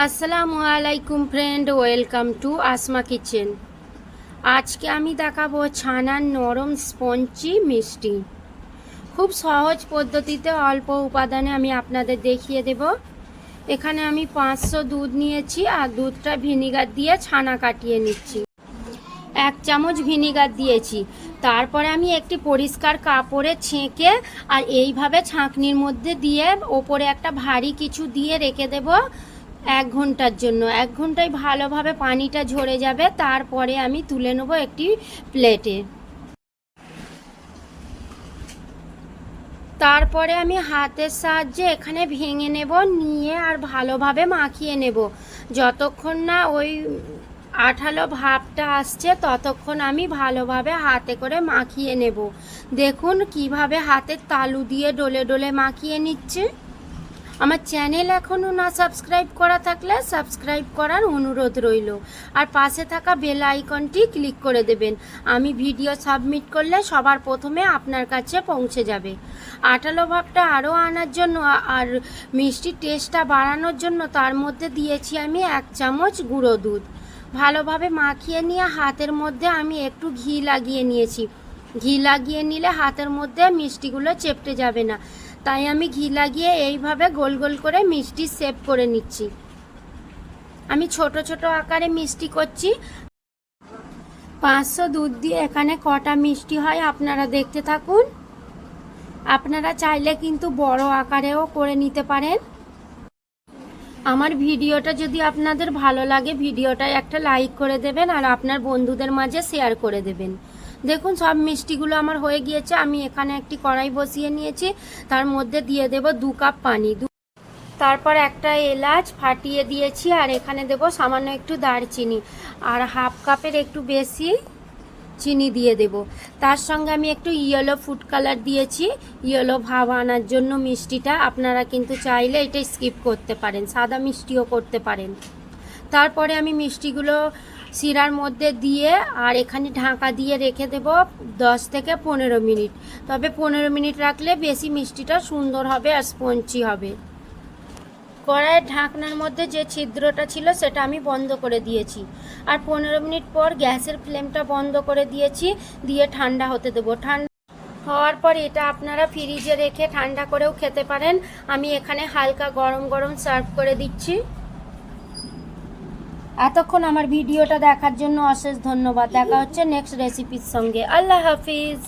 আসসালামু আলাইকুম friend welcome to Asma kitchen আজকে আমি দেখাবো ছানার নরম স্পঞ্জি মিষ্টি। খুব সহজ পদ্ধতিতে অল্প উপাদানে আমি আপনাদের দেখিয়ে দেব। এখানে আমি পাঁচশো দুধ নিয়েছি আর দুধটা ভিনিগার দিয়ে ছানা কাটিয়ে নিচ্ছি। এক চামচ ভিনিগার দিয়েছি। তারপরে আমি একটি পরিষ্কার কাপড়ে ছেঁকে আর এইভাবে ছাঁকনির মধ্যে দিয়ে ওপরে একটা ভারী কিছু দিয়ে রেখে দেব। এক ঘণ্টার জন্য। এক ঘন্টায় ভালোভাবে পানিটা ঝরে যাবে, তারপরে আমি তুলে নেব একটি প্লেটে। তারপরে আমি হাতের সাহায্যে এখানে ভেঙে নেব, নিয়ে আর ভালোভাবে মাখিয়ে নেব। যতক্ষণ না ওই আঠালো ভাবটা আসছে, ততক্ষণ আমি ভালোভাবে হাতে করে মাখিয়ে নেব। দেখুন কীভাবে হাতের তালু দিয়ে ডলে ডলে মাখিয়ে নিচ্ছে। আমার চ্যানেল এখনও না সাবস্ক্রাইব করা থাকলে সাবস্ক্রাইব করার অনুরোধ রইল। আর পাশে থাকা বেল আইকনটি ক্লিক করে দেবেন। আমি ভিডিও সাবমিট করলে সবার প্রথমে আপনার কাছে পৌঁছে যাবে। আটালো ভাবটা আরও আনার জন্য আর মিষ্টির টেস্টটা বাড়ানোর জন্য তার মধ্যে দিয়েছি আমি এক চামচ গুঁড়ো দুধ। ভালোভাবে মাখিয়ে নিয়ে হাতের মধ্যে আমি একটু ঘি লাগিয়ে নিয়েছি। ঘি লাগিয়ে নিলে হাতের মধ্যে মিষ্টিগুলো চেপটে যাবে না। তাই আমি ঘি লাগিয়ে এইভাবে গোল গোল করে মিষ্টি সেভ করে নিচ্ছি। আমি ছোট ছোট আকারে মিষ্টি করছি। পাঁচশো দুধ দিয়ে এখানে কটা মিষ্টি হয় আপনারা দেখতে থাকুন। আপনারা চাইলে কিন্তু বড় আকারেও করে নিতে পারেন। আমার ভিডিওটা যদি আপনাদের ভালো লাগে, ভিডিওটায় একটা লাইক করে দেবেন আর আপনার বন্ধুদের মাঝে শেয়ার করে দেবেন। দেখুন, সব মিষ্টিগুলো আমার হয়ে গিয়েছে। আমি এখানে একটি কড়াই বসিয়ে নিয়েছি। তার মধ্যে দিয়ে দেব দু কাপ পানি। তারপর একটা এলাচ ফাটিয়ে দিয়েছি আর এখানে দেব সামান্য একটু দারচিনি। আর হাফ কাপের একটু বেশি চিনি দিয়ে দেব। তার সঙ্গে আমি একটু ইয়েলো ফুড কালার দিয়েছি। ইয়েলো ভাব আনার জন্য মিষ্টিটা আপনারা কিন্তু চাইলে এটা স্কিপ করতে পারেন, সাদা মিষ্টিও করতে পারেন। তারপরে আমি মিষ্টিগুলো শিরার মধ্যে দিয়ে আর এখানে ঢাকা দিয়ে রেখে দেব দশ থেকে পনেরো মিনিট। তবে পনেরো মিনিট রাখলে বেশি মিষ্টিটা সুন্দর হবে আর স্পঞ্চি হবে। কড়াইয়ের ঢাকনার মধ্যে যে ছিদ্রটা ছিল সেটা আমি বন্ধ করে দিয়েছি। আর পনেরো মিনিট পর গ্যাসের ফ্লেমটা বন্ধ করে দিয়েছি, দিয়ে ঠান্ডা হতে দেবো। ঠান্ডা হওয়ার পর এটা আপনারা ফ্রিজে রেখে ঠান্ডা করেও খেতে পারেন। আমি এখানে হালকা গরম গরম সার্ভ করে দিচ্ছি। এতক্ষণ আমার ভিডিওটা দেখার জন্য অশেষ ধন্যবাদ। দেখা হচ্ছে নেক্সট রেসিপির সঙ্গে। আল্লাহ হাফিজ।